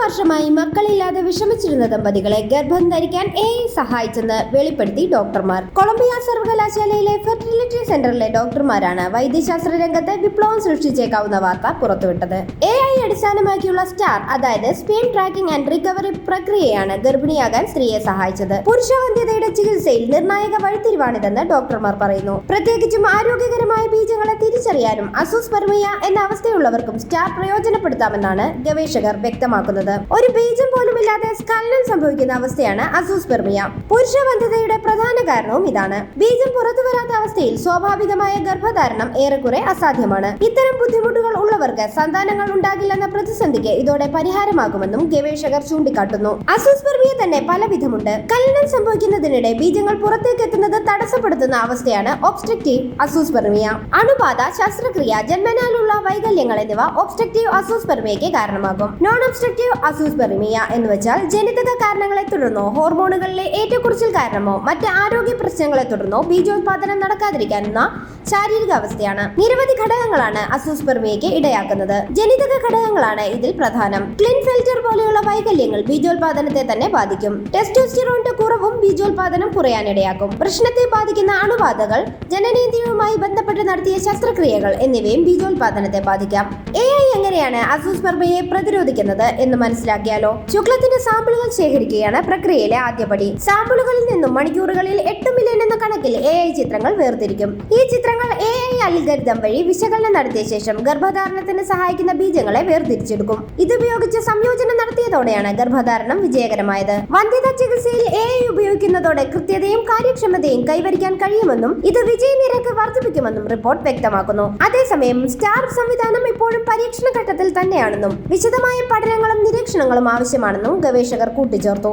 വർഷമായി മക്കളില്ലാതെ വിഷമിച്ചിരുന്ന ദമ്പതികളെ ഗർഭം ധരിക്കാൻ എ സഹായിച്ചെന്ന് വെളിപ്പെടുത്തി ഡോക്ടർമാർ. കൊളംബിയ സർവകലാശാലയിലെ ഫെർട്ടിലിറ്റി സെന്ററിലെ ഡോക്ടർമാരാണ് വൈദ്യശാസ്ത്ര രംഗത്ത് വിപ്ലവം സൃഷ്ടിച്ചേക്കാവുന്ന വാർത്ത പുറത്തുവിട്ടത്. എ ഐ അടിസ്ഥാനമാക്കിയുള്ള സ്റ്റാർ അതായത് സ്പീൻ ട്രാക്കിംഗ് ആൻഡ് റിക്കവറി പ്രക്രിയയാണ് ഗർഭിണിയാകാൻ സ്ത്രീയെ സഹായിച്ചത്. പുരുഷവന്ധ്യതയുടെ ചികിത്സയിൽ നിർണായക വഴിത്തിരിവാണിതെന്ന് ഡോക്ടർമാർ പറയുന്നു. പ്രത്യേകിച്ചും ആരോഗ്യകരമായ തിരിച്ചറിയാനും അസുസ്പെർമിയ എന്ന അവസ്ഥയുള്ളവർക്കും സ്റ്റാർ പ്രയോജനപ്പെടുത്താമെന്നാണ് ഗവേഷകർ വ്യക്തമാക്കുന്നത്. ഒരു ബീജം പോലുമില്ലാതെ സ്കലനം സംഭവിക്കുന്ന അവസ്ഥയാണ് അസൂസ്പെർമിയ പുരുഷബന്ധതയുടെ പ്രധാന കാരണവും ഇതാണ്. ബീജം പുറത്തു വരാത്ത അവസ്ഥയിൽ സ്വാഭാവികമായ ഗർഭധാരണം ഏറെക്കുറെ അസാധ്യമാണ്. ഇത്തരം ബുദ്ധിമുട്ടുകൾ ഉള്ളവർക്ക് സന്താനങ്ങൾ ഉണ്ടാകില്ലെന്ന പ്രതിസന്ധിക്ക് ഇതോടെ പരിഹാരമാകുമെന്നും ഗവേഷകർ ചൂണ്ടിക്കാട്ടുന്നു. അസൂസ്പെർമിയ തന്നെ പലവിധമുണ്ട്. കലനം സംഭവിക്കുന്നതിനിടെ ബീജങ്ങൾ പുറത്തേക്ക് എത്തുന്നത് തടസ്സപ്പെടുത്തുന്ന അവസ്ഥയാണ് ഒബ്സ്ട്രക്റ്റീവ് അസൂസ്പെർമിയ അണുബാധ ശസ്ത്രക്രിയ ജന്മനാലുള്ള വൈകല്യങ്ങൾ എന്നിവ ഒബ്സ്ട്രക്റ്റീവ് അസൂസ്പെർമിയയ്ക്ക് കാരണമാകും. നോൺ ഒബ്സ്ട്രക്റ്റീവ് അസൂസ്പെർമിയ എന്ന് വെച്ചാൽ ജനിതക കാരണങ്ങളെ തുടർന്നോ ഹോർമോണുകളിലെ ഏറ്റക്കുറിച്ചിൽ കാരണമോ മറ്റ് ആരോഗ്യ പ്രശ്നങ്ങളെ തുടർന്നോ ബീജോത്പാദനം നടക്കാതിരിക്കാനുള്ള ശാരീരിക അവസ്ഥയാണ്. നിരവധി ഘടകങ്ങളാണ് അസൂസ്പെർമിയയ്ക്ക് ഇടയാക്കുന്നത്. ജനിതക ഘടകങ്ങളാണ് ഇതിൽ പ്രധാനം. ക്ലിൻ ഫിൽറ്റർ പോലെയുള്ള വൈകല്യങ്ങൾ ബീജോത്പാദനത്തെ തന്നെ ബാധിക്കും. ടെസ്റ്റോസ്റ്റിറോണിന്റെ കുറവും ബീജോത്പാദനം കുറയാനിടയാക്കും. പ്രശ്നത്തെ ബാധിക്കുന്ന അണുബാധകൾ ജനനേന്ദ്രിയവുമായി ബന്ധപ്പെട്ട് നടത്തിയ ശസ്ത്രക്രിയകൾ എന്നിവയും ബീജോത്പാദനത്തെ ബാധിക്കാം. എങ്ങനെയാണ് അസുസ്പർമയെ പ്രതിരോധിക്കുന്നത് എന്ന് മനസ്സിലാക്കിയാലോ? ശുക്ലത്തിന്റെ സാമ്പിളുകൾ ശേഖരിക്കുകയാണ് പ്രക്രിയയിലെ ആദ്യപടി സാമ്പിളുകളിൽ നിന്നും മണിക്കൂറുകളിൽ എട്ട് മില്യൺ എന്ന കണക്കിൽ എ ഐ ചിത്രങ്ങൾ വേർതിരിക്കും. ഈ ചിത്രങ്ങൾ എ ഐ അൽഗരിതം വഴി വിശകലനം നടത്തിയ ശേഷം ഗർഭധാരണത്തിന് സഹായിക്കുന്ന ബീജങ്ങളെ വേർതിരിച്ചെടുക്കും. ഇതുപയോഗിച്ച് സംയോജനം നടത്തിയതോടെയാണ് ഗർഭധാരണം വിജയകരമായത്. വന്ധ്യത ചികിത്സയിൽ എ ഐ ഉപയോഗിക്കുന്നതോടെ കൃത്യതയും കാര്യക്ഷമതയും കൈവരിക്കാൻ കഴിയുമെന്നും ഇത് വിജയനിരക്ക് വർദ്ധിപ്പിക്കുമെന്നും റിപ്പോർട്ട് വ്യക്തമാക്കുന്നു. അതേസമയം സ്റ്റാർ സംവിധാനം ഇപ്പോഴും പരീക്ഷണ ഗവേഷണഘട്ടത്തിൽ തന്നെയാണെന്നും വിശദമായ പഠനങ്ങളും നിരീക്ഷണങ്ങളും ആവശ്യമാണെന്നും ഗവേഷകർ കൂട്ടിച്ചേർത്തു.